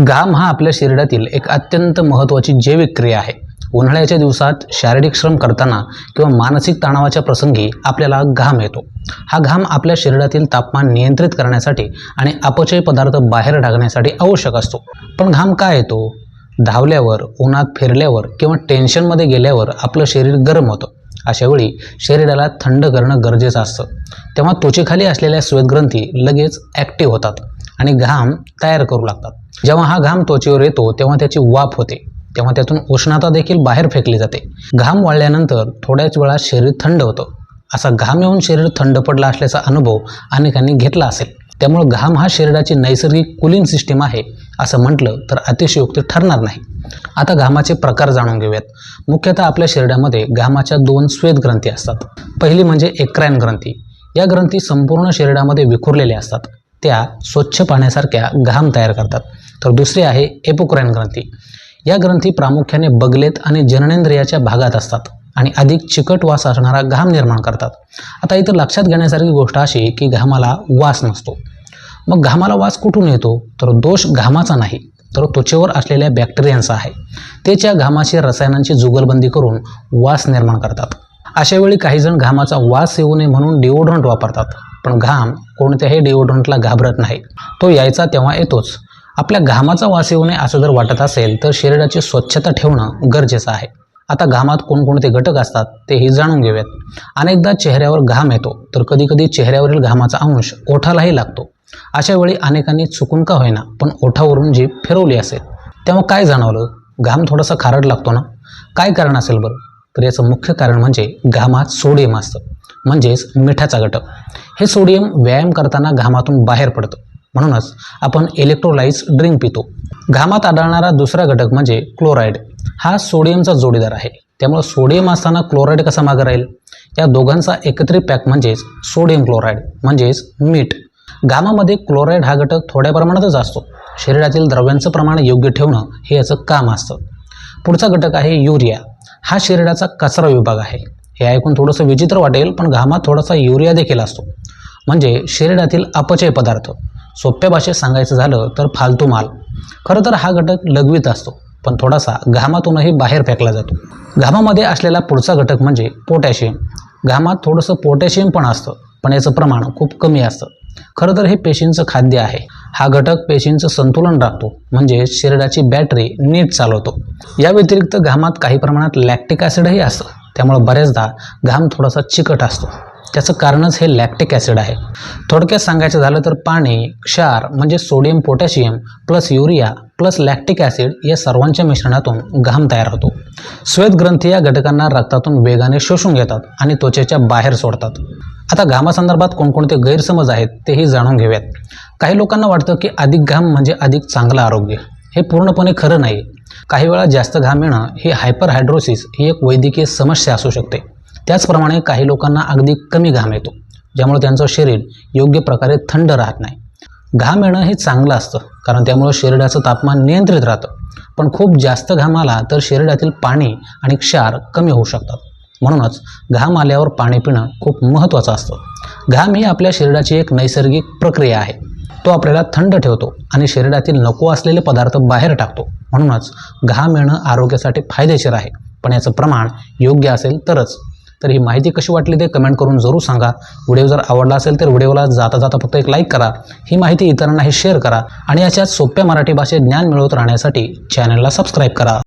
घाम हा आपल्या शरीरातील एक अत्यंत महत्त्वाची जैविक क्रिया आहे. उन्हाळ्याच्या दिवसात शारीरिक श्रम करताना किंवा मानसिक तणावाच्या प्रसंगी आपल्याला घाम येतो. हा घाम आपल्या शरीरातील तापमान नियंत्रित करण्यासाठी आणि अपचय पदार्थ बाहेर टाकण्यासाठी आवश्यक असतो. पण घाम काय येतो? धावल्यावर उन्हात फिरल्यावर किंवा टेन्शनमध्ये गेल्यावर आपलं शरीर गरम होतं. अशावेळी शरीराला थंड करणं गरजेचं असतं. तेव्हा त्वचेखाली असलेल्या श्वेतग्रंथी लगेच ॲक्टिव्ह होतात. आणि घाम तयार करू लागतात. जेव्हा हा घाम त्वचेवर येतो तेव्हा त्याची वाफ होते. तेव्हा त्यातून उष्णता देखील बाहेर फेकली जाते. घाम वाळल्यानंतर थोड्याच वेळात शरीर थंड होतं. असा घाम येऊन शरीर थंड पडला असल्याचा अनुभव अनेकांनी घेतला असेल. त्यामुळे घाम हा शरीराची नैसर्गिक कुलिंग सिस्टीम आहे असं म्हटलं तर अतिशयोक्ती ठरणार नाही. आता घामाचे प्रकार जाणून घेऊयात. मुख्यतः आपल्या शरीरामध्ये घामाच्या दोन श्वेत ग्रंथी असतात. पहिली म्हणजे एक्रायन ग्रंथी. या ग्रंथी संपूर्ण शरीरामध्ये विखुरलेल्या असतात. त्या स्वच्छ पाण्यासारख्या घाम तयार करतात. तर दुसरी आहे एपोक्राईन ग्रंथी. या ग्रंथी प्रामुख्याने बगलेत आणि जननेंद्रियाच्या भागात असतात आणि अधिक चिकट वास असणारा घाम निर्माण करतात. आता इथं लक्षात घेण्यासारखी गोष्ट अशी की घामाला वास नसतो. मग घामाला वास कुठून येतो? तर दोष घामाचा नाही तर त्वचेवर असलेल्या बॅक्टेरियांचा आहे. ते त्या घामाची रसायनांची जुगलबंदी करून वास निर्माण करतात. अशावेळी काहीजण काही जण घामाचा वास येऊ नये म्हणून डिओड्रंट वापरतात. पण घाम कोणत्याही डिओड्रंटला घाबरत नाही. तो यायचा तेव्हा येतोच. आपल्या घामाचा वास येऊ नये असं जर वाटत असेल तर शरीराची स्वच्छता ठेवणं गरजेचं आहे. आता घामात कोणकोणते घटक असतात तेही जाणून घेऊयात. अनेकदा चेहऱ्यावर घाम येतो तर कधीकधी चेहऱ्यावरील घामाचा अंश ओठालाही लागतो. अशा वेळी अनेकांनी चुकून का होईना पण ओठावरून जीभ फिरवली असेल. तेव्हा काय जाणवलं? घाम थोडासा खारट लागतो ना? काय कारण असेल बरं? तर याचं मुख्य कारण म्हणजे घामात सोडियम असतं. म्हणजेच मिठाचा घटक. हे सोडियम व्यायाम करताना घामातून बाहेर पडतं. म्हणूनच आपण इलेक्ट्रोलाइट्स ड्रिंक पितो. घामात आढळणारा दुसरा घटक म्हणजे क्लोराईड हा सोडियमचा जोडीदार आहे. त्यामुळे सोडियम असताना क्लोराईड कसा मागं राहील? या दोघांचा एकत्रित पॅक म्हणजेच सोडियम क्लोराईड म्हणजेच मीठ. घामामध्ये क्लोराईड हा घटक थोड्या प्रमाणातच असतो. शरीरातील द्रव्यांचं प्रमाण योग्य ठेवणं हे याचं काम असतं. पुढचा घटक आहे युरिया. हा शरीराचा कचरा विभाग आहे. हे ऐकून थोडंसं विचित्र वाटेल पण घामात थोडासा युरिया देखील असतो. म्हणजे शरीरातील अपचय पदार्थ. सोप्या भाषेत सांगायचं झालं तर फालतू माल. खरं तर हा घटक लघवीत असतो पण थोडासा घामातूनही बाहेर फेकला जातो. घामामध्ये असलेला पुढचा घटक म्हणजे पोटॅशियम. घामात थोडंसं पोटॅशियम पण असतं पण याचं प्रमाण खूप कमी असतं. खरं तर हे पेशींचं खाद्य आहे. हा घटक पेशींचं संतुलन राखतो. म्हणजे शरीराची बॅटरी नीट चालवतो. या व्यतिरिक्त घामात काही प्रमाणात लॅक्टिक ॲसिडही असतं. त्यामुळे बऱ्याचदा घाम थोडासा चिकट असतो. त्याचं कारणच हे लॅक्टिक ॲसिड आहे. थोडक्यात सांगायचं झालं तर पाणी क्षार म्हणजे sodium potassium plus urea plus lactic acid या सर्वांच्या मिश्रणातून घाम तयार होतो. श्वेत ग्रंथी या घटकांना रक्तातून वेगाने शोषून घेतात आणि त्वचेच्या बाहेर सोडतात. आता घामासंदर्भात कोणकोणते गैरसमज आहेत तेही जाणून घेऊयात. काही लोकांना वाटतं की अधिक घाम म्हणजे अधिक चांगलं आरोग्य. हे पूर्णपणे खरं नाही. काही वेळा जास्त घाम येणं ही हायपर हायड्रोसिस ही एक वैद्यकीय समस्या असू शकते. त्याचप्रमाणे काही लोकांना अगदी कमी घाम येतो ज्यामुळे त्यांचं शरीर योग्य प्रकारे थंड राहत नाही. घाम येणं हे चांगलं असतं कारण त्यामुळं शरीराचं तापमान नियंत्रित राहतं. पण खूप जास्त घाम आला तर शरीरातील पाणी आणि क्षार कमी होऊ शकतात. म्हणूनच घाम आल्यावर पाणी पिणं खूप महत्त्वाचं असतं. घाम ही आपल्या शरीराची एक नैसर्गिक प्रक्रिया आहे. तो आपल्याला थंड ठेवतो आणि शरीरातील नको असलेले पदार्थ बाहेर टाकतो. म्हणूनच घाम येणं आरोग्यासाठी फायदेशीर आहे. पण याचं प्रमाण योग्य असेल तरच. तर ही माहिती कशी वाटली ते कमेंट करून जरूर सांगा. व्हिडिओ जर आवडला असेल तर व्हिडिओला जाता जाता फक्त एक लाईक करा. ही माहिती इतरांनाही शेअर करा आणि याच्यात सोप्या मराठी भाषेत ज्ञान मिळवत राहण्यासाठी चॅनलला सबस्क्राईब करा.